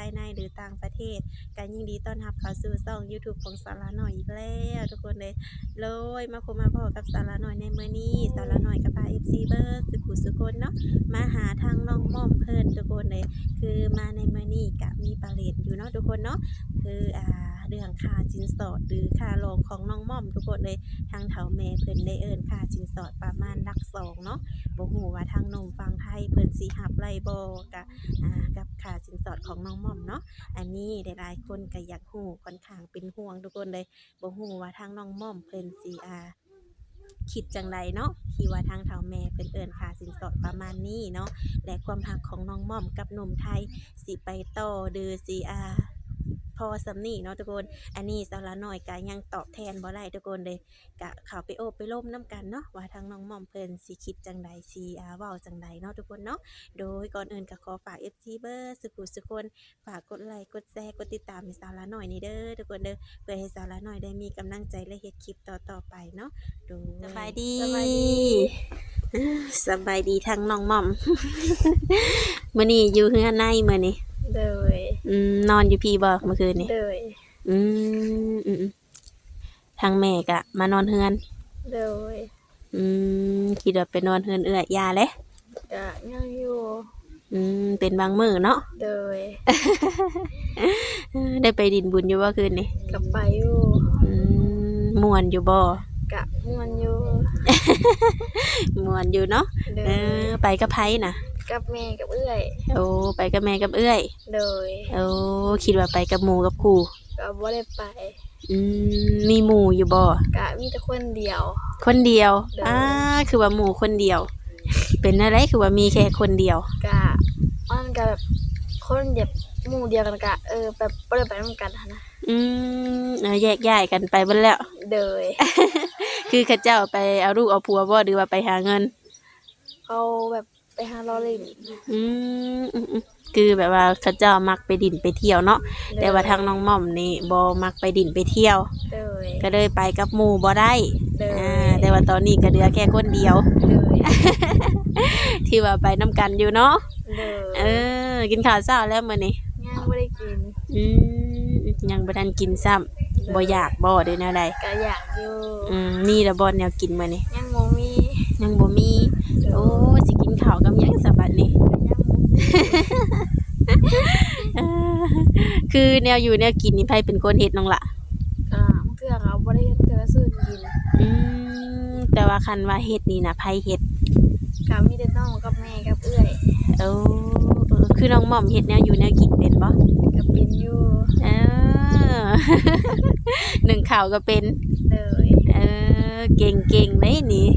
ภายในหรือต่างประเทศก็ยินดีต้อนรับเข้าสู่ช่อง YouTube ของสาระหน่อยอีกแล้วทุกคนเลยเลยมาพบมาพอกับสาระหน่อยในเมื่อนี้สาระหน่อยกับพาเอฟซีเบอร์สุขุสุคนเนาะมาหาทางน้องม่อมเพิ่นทุกคนเลยคือมาในเมื่อนี้ก็มีประเด็นอยู่เนาะทุกคนเนาะคืออ่า เรื่องค่าสินสอดหรือค่าโรงของน้องม่อมทุกคนเลยทางเถาแม่เพิ่นได้เอิ้นค่าสินสอดประมาณลักสองเนาะบ่ฮู้ว่าทางหนมฟังไทยเพิ่นสิรับไล่บ่กะอ่ากับค่าสินสอดของน้องม่อมเนาะอันนี้หลายๆคนก็อยากฮู้ค่อนข้างเป็นห่วงทุกคนเลยบ่ฮู้ว่าทางน้องม่อมเพิ่นสิอ่าคิดจังไดเนาะที่ว่าทางเฒ่าแม่เพิ่นเอิ้นค่าสินสอดประมาณนี้เนาะและความรักของน้องม่อมกับหนุ่มไทยสิไปต่อหรือสิอ่า พอสำนี้เนาะทุกคน อันนี้สาระน้อยก็ยังตอบแทนบ่ได้ทุกคนเลยกะเข้าไปโอบไปล่มน้ำกันเนาะว่าทางน้องหม่อมเพิ่นสิคิดจังใดสิอ่าเว้าจังใดเนาะทุกคนเนาะโดยก่อนอื่นก็ขอฝาก FC เบอร์สุขุสุคนฝากกดไลค์กดแชร์กดติดตามให้สาระหน่อยนี่เด้อทุกคนเด้อเพื่อให้สาระหน่อยได้มีกำลังใจและเฮ็ดคลิปต่อๆไปเนาะโดยสบายดีสบายดี สบายดีทั้งน้องหม่อมมื้อนี้อยู่เฮือนในมื้อนี้โดยอืมนอนอยู่พี่บ่เมื่อคืนนี้โดยอืมอืมอืมทางแม่ก็มานอนเฮือนโดยอืมคิดว่าไปนอนเฮือนเอื้อยยาเลยกะยังอยู่อืมเป็นบางมื้อเนาะโดยเออได้ไปดินบุญอยู่ว่าคืนนี้กับไปอยู่อืมม่วนอยู่บ่กะม่วนอยู่ ม่วนอยู่เนาะโดเอยอไปกับไผน่ะ กับแม่กับเอื้อย โอ้ไปกับแม่กับเอื้อย โดยโอ้คิดว่าไปกับหมู่กับครูก็บ่ได้ไปอืมมีหมู่อยู่บ่กะมีแต่คนเดียว คนเดียวเด้ออ่ อ่าคือว่าหมู่คนเดียว เป็นอะไรคือว่ามีแค่คนเดียวกะมันก็แบบคนแบบหมู่เดียวกันกะเออแบบบ่ได้ไปนำกันหั้นนะอืมเออแยกย้ายกันไปเบิดแล้ว โดย คือเขาเจ้าไปเอาลูกเอาผัวบ่หรือว่าไปหาเงินเขาแบบไปหาลอลินอืมอืมอืมคือแบบว่าเขาเจ้ามักไปดินไปเที่ยวเนาะแต่ว่าทางน้องม่อมนี่บ่มักไปดินไปเที่ยวโดยก็เลยไปกับหมู่บ่ได้โดยอ่าแต่ว่าตอนนี้ก็เหลือแค่คนเดียวโดยที่ว่าไปนํกันอยู่เนาะโดยเออ กินข้าวเช้าแล้วมื้อนี้ยังบ่ได้กิน อืมยังบ่ทันกินซ้ำ บ่อยากบ่ได้แนวใดกะอยากอยู่อืมมีแล้วบ่แนวกินมื้อนี้ยังบ่มียังบ่มี โอ้สิกินข้าวกับหยังซะบัดนี้เออคือแนวอยู่แนวกินนี่ไผเป็นคนเฮ็ดน้องละอ่ามันคือเขาบ่ได้เฮ็ดแต่ว่าซื้อกินอืมแต่ว่าคันว่าเฮ็ดนี่นะไผเฮ็ดก็มีแต่น้องกับแม่กับเอื้อยเออเออคือน้องหม่อมเฮ็ดแนวอยู่แนวกินเป็นบ่ก็เป็นอยู่เออหนึ่ง ข่าวก็เป็นเลยเออเก่งเก่งๆเลยนี่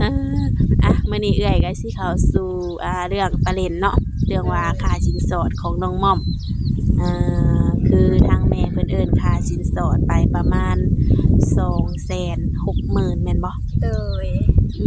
เอออะมื้อนี้เอื้อยก็สิเข้าสู่อ่าเรื่องประเด็นเนาะเรื่องว่าค่าสินสอดของน้องหม่อมเอ่อคือทางแม่เพิ่นเอิ้นค่าสินสอดไปประมาณ260,000แม่นบ่เลยอื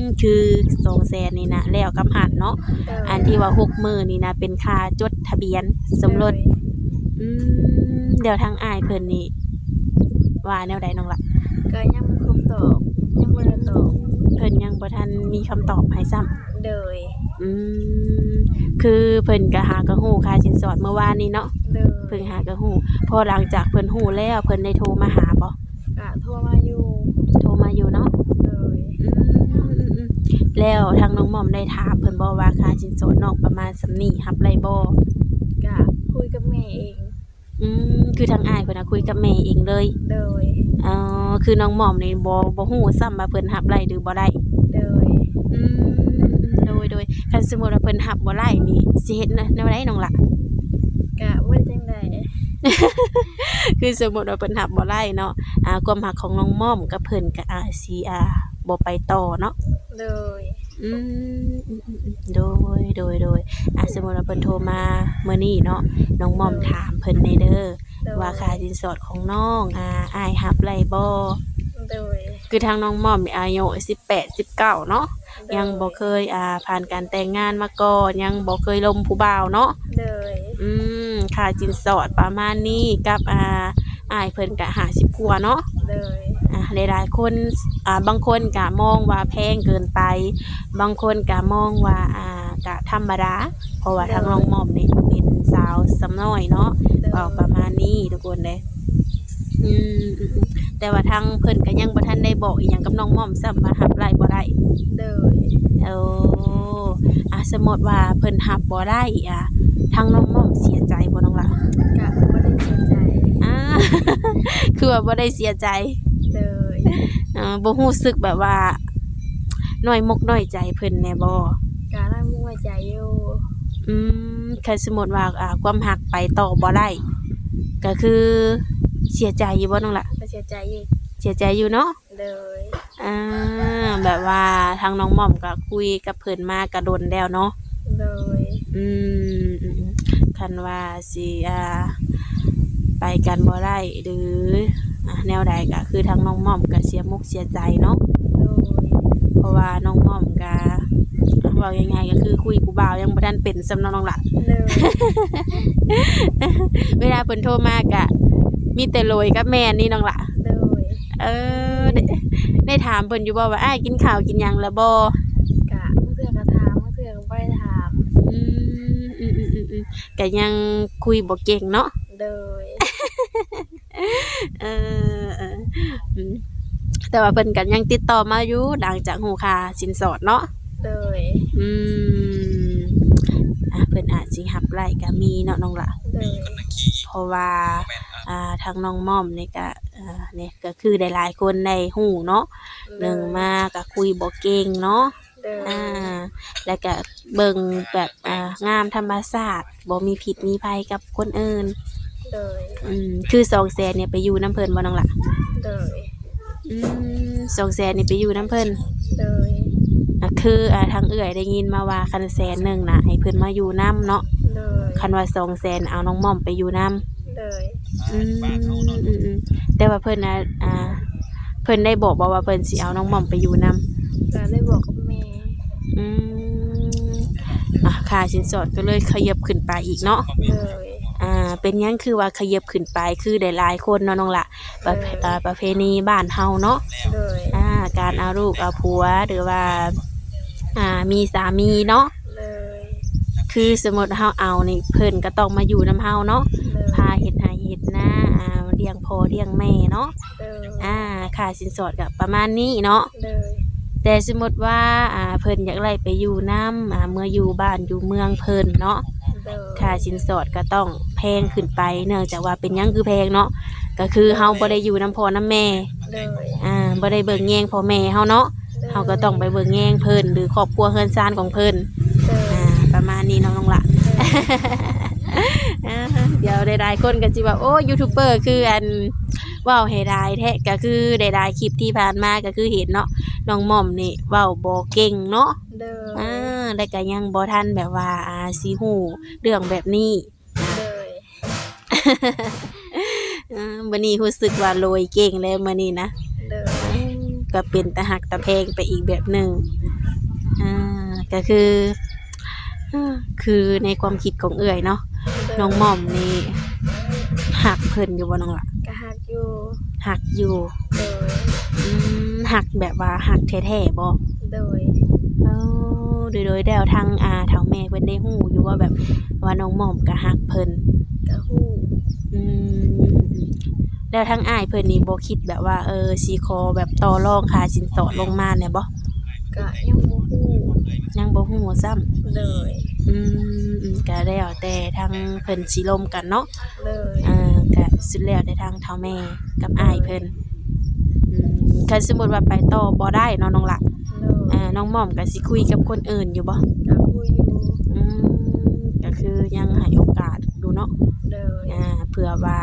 มคือ200,000นี่นะแล้วกับหันเนาะเลยอันที่ว่า60,000นี่นะเป็นค่าจดทะเบียนสมรสอืม เดี๋ยวทางอายเพิ่นนี่ว่าแนวใดน้องละก็ยังบ่คำตอบยังบ่ได้ตอบเพิ่นยังบ่ทันมีคำตอบให้ซ้ำเลยอืมคือเพิ่นก็หากระฮู้ค่าสินสอดเมื่อวานนี้เนาะเลยเพิ่นหากระฮู้พอหลังจากเพิ่นฮู้แล้วเพิ่นได้โทรมาหาบ่ก็โทรมาอยู่โทรมาอยู่เนาะเลยอืมอืมอืมแล้วทางน้องหม่อมได้ถามเพิ่นบ่ว่าค่าสินสอดน้องประมาณสำนี้รับได้บ่ก็คุยกับแม่เอง อืมคือทางอายเพิ่นน่ะคุยกับแม่เองเลยเลยอ๋อคือน้องหม่อมนี่บ่บ่ฮู้ซ้ำว่าเพิ่นรับได้หรือบ่ได้เลยอืมโดยโดยคันสมมุติว่าเพิ่นหับบ่ไล่นี่สิเฮ็ดนะแนวใดน้องล่ะก็บ่ได้จังไดคือสมมุติว่าเพิ่นหับบ่ไล่เนาะ อ่าความหักของน้องม่อมกับเพิ่นก็อาจสิอ่าบ่ไปต่อเนาะเลย อืมอืมอืมอืมโดยโดยโดยอ่าสมมุติว่าเพิ่นโทรมามื้อนี้เนาะน้องม่อมถามเพิ่นในเด้อเลยว่าค่าสินสอดของน้องอ่าอ้ายหับไล่บ่เลยคือทางน้องม่อมนี่อายุ18 19เนาะยังบ่เคยอ่าผ่านการแต่งงานมาก่อนยังบ่เคยลมผู้บ่าวเนาะเลยอืมค่าจินสอดประมาณนี้กับอ่า อายเพิ่นกะหาสิบกัวาเนาะเลยอ่าหลายๆคนอ่าบางคนกะมองว่าแพงเกินไป บางคนกะมองว่าอ่าก็ธรรมดาเพราะว่าทางน้องมอมนี่เป็นสาวสำน้อยเนาะโดยเว้าประมาณนี้ทุกคนเด้อืมอืมอืมแต่ว่าทางเพิ่นก็ยังบ่ทันได้บอกอีหยังกับน้องมอมซ้ำว่ารับไล่บ่ได้โดยโอ้อะสมมติว่าเพิ่นรับบ่ได้อะทางน้องมอมเสียใจบ่น้องล่ะกะบ่ได้เสียใจ อ่า คือว่าบ่ได้เสียใจโดยเอ่อบ่รู้สึกแบบว่าน้อยมกน้อยใจเพิ่นแน่บ่กะได้มั่วใจอยู่อืมคันสมมุติว่าอ่าความหักไปต่อบ่ได้ก็คือเสียใจอยู่บ่น้องล่ะ ก็เสียใจอยู่เสียใจอยู่เนาะโดยอ่าแบบว่าทางน้องหม่อมก็คุยกับเพิ่นมากระโดนแล้วเนาะโดยอืมอืมคันว่าสิอ่า ไปกันบ่ได้หรืออ่าแนวใดก็คือทางน้องหม่อมก็เสียมุกเสียใจเนาะโดยเพราะว่าน้องหม่อมก็เว้ายังไงก็คือคุยกูบ่าวยังบ่ทันเป็นสำน้องๆล่ะโดยเวลาเพิ่นโทรมาก็มีแต่โรยกับแม่นี่น้องล่ะโดยเออได้ได้ถามเพิ่นอยู่บ่ว่าอ้ายกินข้าวกินหยังแล้วบ่กะเมื่อเทื่อก็ถามเมื่อเทื่อก็บ่ได้ถามอืมอืมอืมอืมอืมก็ยังคุยบ่เก่งเนาะโดย เออเอออืมแต่ว่าเพิ่นกันยังติดต่อมาอยู่หลังจากหูคาสินสอดเนาะโดยอืมอะเพิ่นอาจสิหับไล่ก็มีเนาะน้องละโดยเพราะว่า อ่าทางน้องม่อมนี่ก็เอ่อเนี่ยก็คือได้หลายคนได้ฮู้เนาะหนึ่งมาก็คุยบ่เก่งเนาะโดยอ่า แล้วก็เบิ่งแบบอ่างามธรรมชาติบ่มีผิดมีภัยกับคนอื่น โดยอืมคือสองแสนเนี่ยไปอยู่น้ำเพิ่นบ่น้องละโดยอืมสองแสนนี่ไปอยู่น้ำเพิ่นโดยอะคืออ่าทางเอื่อยได้ยินมาว่าคันแสนหนึ่งนะให้เพิ่นมาอยู่น้ำเนาะโดยคันว่าสองแสนเอาน้องม่อมไปอยู่น้โดยำอืมอืมอืมแต่ว่าเพิ่นนะอ่า เพิ่นได้บอกบ่ว่าเพิ่นสิเอาน้องม่อมไปอยู่น้ก็ได้บอกกับแม่ำอืมอะค่าสินสอดก็เลยขยับขึ้นไปอีกเนาะโดย อ่าเป็นหยังคือว่าขยับขึ้นไปคือได้หลายคนเนาะน้องละประเพอ่าประเพณีบ้านเฮาเนาะ โดยอ่าการเอาลูกเอาผัวหรือว่าอ่ามีสามีเนาะโดยคือสมมติเฮาเอานี่เพิ่นก็ต้องมาอยู่นํเฮาเนาะโดยพาเฮ็ดให้เฮ็ดนาอ่าเลี้ยงพ่อเลี้ยงแม่เนาะโดยอ่าค่าสินสอดก็ประมาณนี้เนาะโดยแต่สมมติว่าอ่าเพิ่นอยากไล่ไปอยู่นํอ่าเมื่ออยู่บ้านอยู่เมืองเพิ่นเนาะโดยค่าสินสอดก็ต้องแพงขึ้นไป เนื่องจากว่าเป็นหยังคือแพงเนาะก็คือเฮาบ่ได้อยู่นํพ่อนํแม่โดยอ่าบ่ได้เบิ่งแยงพ่อแม่เฮาเนาะเฮาก็ต้องไปเบิ่งแยงเพิ่นหรือครอบครัวเฮือนซ่านของเพิ่นโดยอ่าประมาณนี้เน้องน้องละ อ่าเดี๋ยวได้ๆคนก็สิว่าโอ้ยูทูบเบอร์คืออันเว้าให้ได้แท้ก็คือได้ๆคลิปที่ผ่านมาก็คือเห็นเนาะน้องหม่อมนี่เว้าบ่เก่งเนาะโดยอ่า แล้วก็ยังบ่ทันแบบว่าอ่าสิฮู้เรื่องแบบนี้โดย อ่ามื้อนี้รู้สึกว่าโรยเก่งแล้วมื้อนี้นะโดยก็เป็นตะหักตะแพงไปอีกแบบหนึ่งอ่าก็คืออ่าคือในความคิดของเอื่อยเนาะน้องหม่อมนี่หักเพิ่นอยู่บ่น้องล่ะก็หักอยู่หักอยู่โดยอืมหักแบบว่าหักแท้ๆบ่ โดยเอ้าโดยโดยแล้วทางอาทางแม่เพิ่นได้ฮู้อยู่ว่าแบบว่าน้องหม่อมก็หักเพิ่นก็ฮู้ อืมแล้วทางอ้ายเพิ่นนี่บ่คิดแบบว่าเออสิขอแบบต่อรองค่าสินสอดลงมาแหน่บ่ก็ยังบ่ฮู้ยังบ่ฮู้ซ้ำโดยอืมอืมก็แล้วแต่ทางเพิ่นสิลมกันเนาะโดยอ่าก็สุดแล้วแต่ทางเฒ่าแม่กับอ้ายเพิ่นอืมคันสมมุติว่าไปต่อบ่ได้เนาะน้องละโดยอ่าน้องหม่อมก็สิคุยกับคนอื่นอยู่บ่ก็ฮู้อยู่อืมก็คือยังให้โอกาสดูเนาะโด ยอ่าเผื่อว่า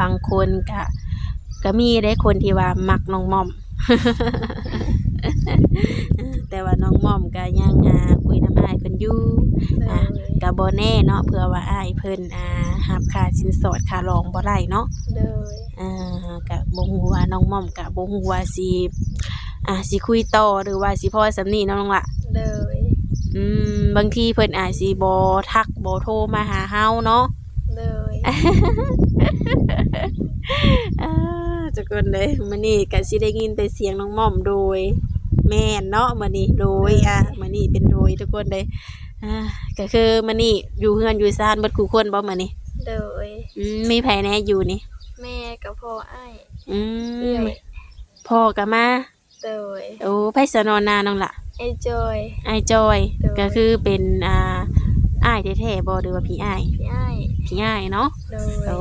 บางคนก็ก็มีได้คนที่ว่ามักน้องหม่อม แต่ว่าน้องหม่อมก็ยังอ่าคุยน้ำอ้ายเพิ่นอยู่โดอะยก็บ่แน่เนาะเผื่อว่าอ้ายเพิ่นอ่าหับค่าสินสอดค่ารองบ่ได้เนาะโดยอ่าก็บ่ฮู้ว่าน้องม่อมก็บ่ฮู้ว่าสิอ่าสิคุยต่อหรือว่าสิพอสำนี้เนาะน้องละโดย อืมบางทีเพิ่นอาจสิบ่ทักบ่โทรมาหาเฮาเนาะโดยอ่าจักคนเลยมื้อนี้ก็สิได้ยินแต่เสียงน้องม่อมโดย แม่นเนาะมื้อนี้โดยอะมื้อนี้เป็นโดยยทุกคนเลยอ่าก็คือมื้อนี้อยู่เฮือนอยู่ซ่านเบิดคู่คนบ่มื้อนี้โดยอืมมีไผแหน่อยู่นี่ แม่กับพ่ออ้ายอืเอื้อมยพ่อก็มาโดยโอ้ไผสนอนนาน้องล่ะ ไอจอยอ้ายจอย โดย ก็คือเป็นอ่าอ้ายแท้ๆบ่หรือว่าพี่อ้ายพี่อ้ายพี่อ้ายเนาะโดยโอ้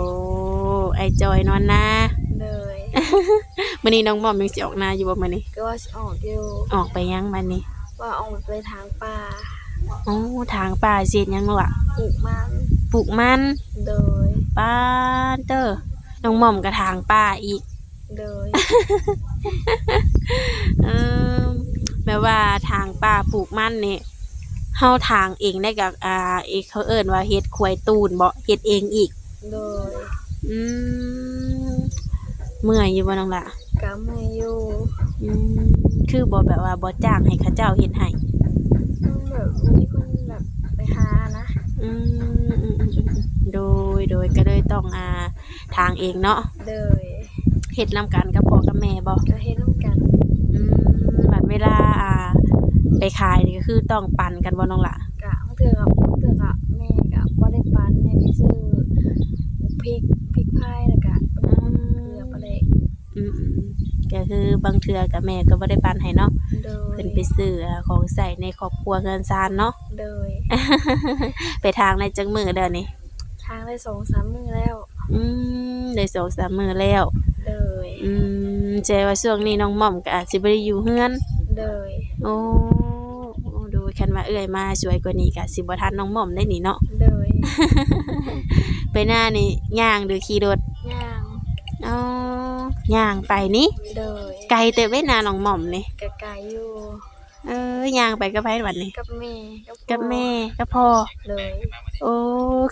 อ้ายจอยนอนนาโดยมื้อนี้น้องหม่อมยังสิออกนาอยู่บ่มื้อนี้ก็ว่าสิออกอยู่ออกไปยังบัดนี้ว่าออกไปทางป่าโอ้ทางป่าเสียดหยังล่ะปลูกมันปลูกมันโดย ป้านเตอร์น้องหม่อมกระทางป้าอีก โดย เออ แม้ว่าทางป้าปลูกมันนี่เฮาทางเองได้กับอ่าเอกเขาเอิ้นว่าเฮ็ดควายตูนบ่เฮ็ดเองอีก โดยอืมเมื่อยอยู่บ่น้องล่ะกะมืออยู่อืมคือบ่แบบว่าบ่จ้างให้เขาเจ้าเฮ็ดให้ต้องแบบมีคนแบบไปหานะอืมอืมอืมอืมโดยโดยก็เลยต้องอ่าทางเองเนาะโดยเฮ็ดนํกันกับพ่อกับแม่บ่ก็เฮ็ดร่วมกัน อืมบัดเวลาอ่า ไปขายนี่ก็คือต้องปั่นกันบ่น้องล่ะกะบางเทื่อกับางเทื่อกับแม่กับบ่ได้ปันแม่ไปซื้อพริกพริกพายแล้วก็เกลือปลาเล็กอืมอืมก็คือบางเทื่อกับแม่ก็บ่ได้ปั่นให้เนาะโดยเพิ่นไปซื้ออ่าของใส่ในครอบครัวเงินซานเนาะ โดย ไปทางในจังมือเด้อนี่ทางได้สองสามมือแล้ว อืมได้สองสามมื้อแล้ว โดย อืมใจว่าช่วงนี้น้องหม่อมก็อาจสิบ่ได้อยู่เฮือน โดย โอ้ ดูคันว่าเอื้อยมาช่วยกว่านี้ก็สิบ่ทันน้องหม่อมได้นี่เนาะ โดยไปหน้านี่ย่างหรือขี่รถย่างอ๋อย่างไปนี่โดยไกลแต่เว้นาน้องหม่อมนี่กะไก่อยู่เอ้ยย่างไปกับไผวันนี้กับแม่กับพ่อกับแม่กับพ่อโดยโอ้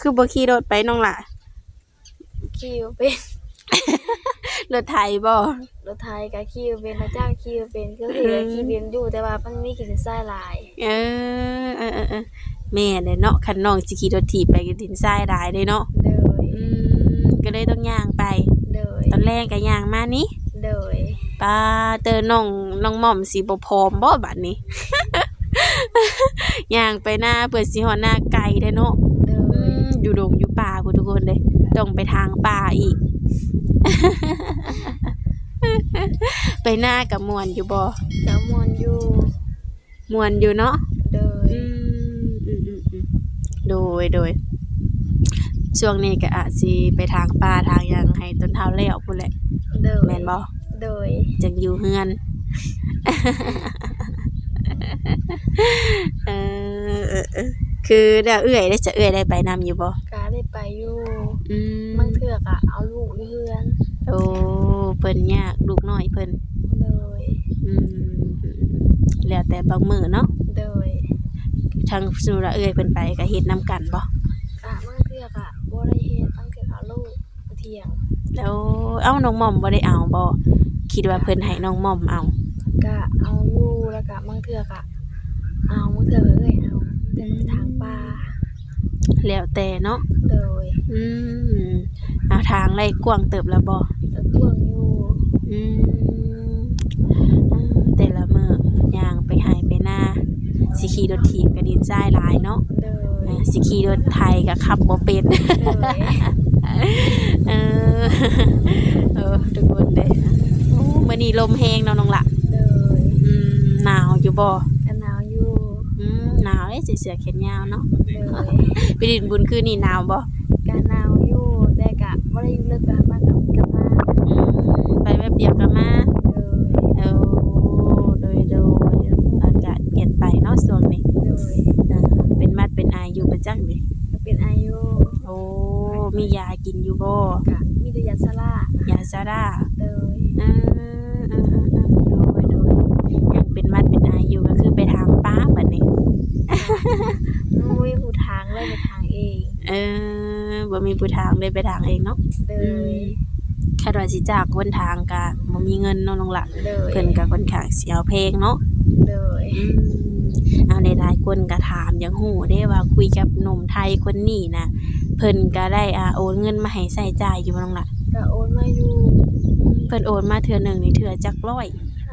คือบ่ขี่รถไปน้องล่ะคิวเป็น รถไถบ่รถไทยกับคิวเป็นพระเจ้าคิวเป็นก็คือว่าคิวเป็นอยู่แต่ว่ามันมีกลิ่นทรายหลายเออเออเออเออแม่เด้เนาะคันน้องสิขี่รถถีบไปก็ดินทรายหลายเด้เนาะโดยอืมก็เลยต้องย่างไป โดยตอนแรกก็ย่างมานี่โดยป้าเตอน้องน้องหม่อมสิบ่พร้อมบ่บัดนี้ ย่างไปหน้าเปิดสิฮอดหน้าไกลเด้เนาะ โดอืยมอยู่ดงอยู่ป่าพุ่นทุกคนเลยต้องไปทางป่าอีก ไปหน้ากับมวนอยู่บ่กับมวนอยู่มวนอยู่เนาะโดยอืมอืมอืมอืมโดยโดยช่วงนี้ก็อาจสิไปทางป่าทางหยังให้ต้นเท้าแล้วพุ่นแหละโดยแม่นบ่โดยจังอยู่เฮือน เออเออเออคือเดี๋ยวเอื้อยได้จะเอื้อยได้ไปนำอยู่บ่กาได้ไปอยู่อืมบางเทือกอะเอาลูกอยู่เฮือน โอ้เพิ่นยากลูกน้อยเพิ่นโดยอืม แล้วแต่บางมื้อเนาะโดยทางสุระเอื้อยเพิ่นไปก็เฮ็ดนํกันบ่กะบางเทือกอะบ่ได้เฮ็ดบางเทือกเอาลูกมาเที่ยงแล้วเอ้าน้องหม่อมบ่ได้เอาบ่คิดว่าเพิ่นให้น้องหม่อมเอากะเอาอยู่แล้วกะบางเทือกอะเอาบางเทือกก็เอ้ยเอาเดินไปทางป่าแล้วแต่เนาะโดยอืมเอาทางไล่กว้างเติบแล้วบ่แล้วเบิ่งอยู่อืมอ่าแต่ละมื้อย่างไป ให้ไปหน้าสิขี่รถถีบก็ดินทรายหลายเนาะโดย อ่าสิขี่รถไทยก็ขับบ่เป็นโดยเออเออทุกคนเด้โอ้มื้อนี้ลมแฮงเนาะน้องละโดยอืมหนาวอยู่บ่กันหนาวอยู่อืมหนาวเด้ใส่เสื้อแขนยาวเนาะโดยไปดินบุญคืนนี่หนาวบ่กันหนาวอยู่แต่กะบ่ได้อยู่ลึกกะมากกับกลับมาอืมไปแป๊บเดียวก็มา โดย เออโดยโดยอากาศเปลี่ยนไปเนาะช่วงนี้ โดย อ่าเป็นมัดเป็นอายอยู่ประจังนี่ ก็เป็นอายุ โอ้มียากินอยู่บ่ กะมีแต่ยาสลายา ซาร่าโดยอ่าอ่าอ่าอ่าโดยโดยยังเป็นมัดเป็นอายอยู่ก็คือไปทางป้าบัดนี้มันบ่มีผู้ทางเลยไปทางเองเออบ่มีผู้ทางเลยไปทางเองเนาะโดยคาดว่าสิจากคนทางก็บ่มีเงินเนาะน้องละโดยเพิ่นก็ค่อนข้างสิเอาเพลงเนาะโดยอืมเอาหลายๆคนก็ถามอย่างฮู้ได้ว่าคุยกับหนุ่มไทยคนนี้นะเพิ่นก็ได้อ่าโอนเงินมาให้ใช้จ่ายอยู่บ่น้องละก็โอนมาอยู่ เพิ่นโอนมาเทื่อหนึงนี่เทื่อจักร้อย500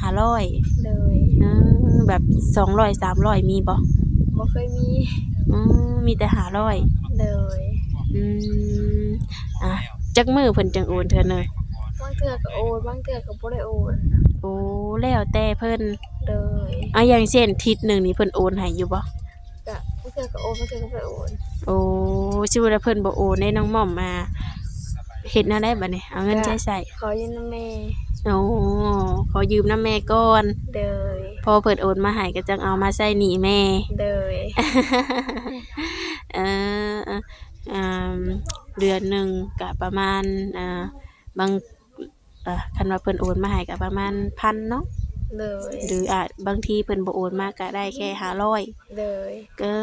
ห้าร้อยโดยเออแบบ200 300มีบ่บ่เคยมีอืมมีแต่500เลยอืมอะจักมือเพิ่นจังโอนเทื่อหนึงบางเทื่อก็โอนบางเทื่อก็บ่ได้โอนโอ้แล้วแต่เพิ่นเลยอะอย่างเช่นทิศหนึงนี่เพิ่นโอนให้อยู่บ่ก็บางเทื่อก็โอนบางเทื่อก็บ่ได้โอนโอ้ชื่อว่าเพิ่นบ่โอนให้น้องหม่อมมา เฮ็ดแนวใดบัดนี้เอาเงินใช้ใส่ขอยืมนำแม่โอ้ขอยืมน้ำแม่ก่อนเลยพอเพิ่นโอนมาให้ก็จังเอามาใช้หนี้แม่เลยเออเอ่ออ่าเดือนหนึงก็ประมาณอ่าบางเอ่อคันว่าเพิ่นโอนมาให้ก็ประมาณพันเนาะเลยหรืออาจบางทีเพิ่นบ่โอนมาก็ได้แค่500เลยก็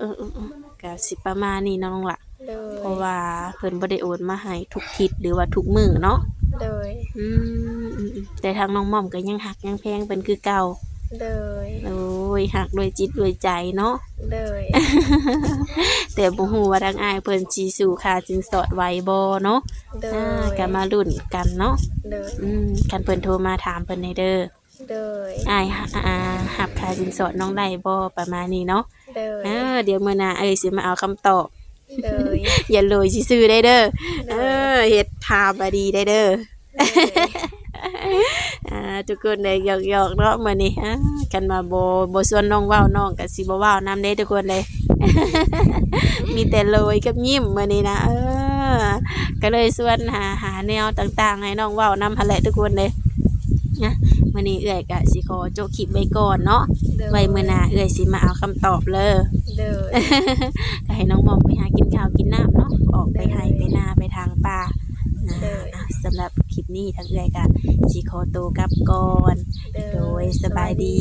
เออๆๆก็สิประมาณนี้เนาะน้องล่ะ เลยเพราะว่าเพิ่นบ่ได้โอนมาให้ทุกทิศหรือว่าทุกมื้อเนาะเลยอืมอืมๆแต่ทางน้องหม่อมก็ยังหักยังแพงเป็นคือเก่าเลยโอ้ยหักด้วยจิตด้วยใจเนาะเลยแต่บ่ฮู้ว่าทางอ้ายเพิ่นสิสู่ค่าสินสอดไหวบ่เนาะเลอ่ายก็มาลุ้นกันเนาะเลยอืมคันเพิ่นโทรมาถามเพิ่นให้เด้อเลยอ้ายอ่าหับค่าสินสอดน้องได้บ่ประมาณนี้เนาะเลยเออเดี๋ยวมื้อหน้าเอ้ยสิมาเอาคำตอบ เลยอย่าเลยซื่อๆได้เด้อเลเอยอเฮ็ดทาบดีได้เด้อเลยอ่าทุกคนได้หยอกๆเนาะมื้อนี้อ่ากันมาบ่บ่ชวนน้องเว้าน้องก็สิบ่เว้านํเด้ทุกคนเลย มีแต่โรยกับยิ้มมื้อนี้นะเออ ก็เลยชวนหาหาแนวต่างๆ ให้น้องเว้านำหั่นแหละทุกคนเลยนะ มื้อนี้เอื้อยก็สิขอจบคลิปไว้ก่อนเนาะไว้มื้อหน้าเอื้อยสิมาเอาคำตอบเลยเลยก็ให้น้องมอมไปหากินข้าวกินน้ำเนาะออกไปให้ไปนาไปทางป่านะอะสำหรับคลิปนี้ทั้งเอื้อยก็สิขอตัวกลับก่อน โดยสบายดี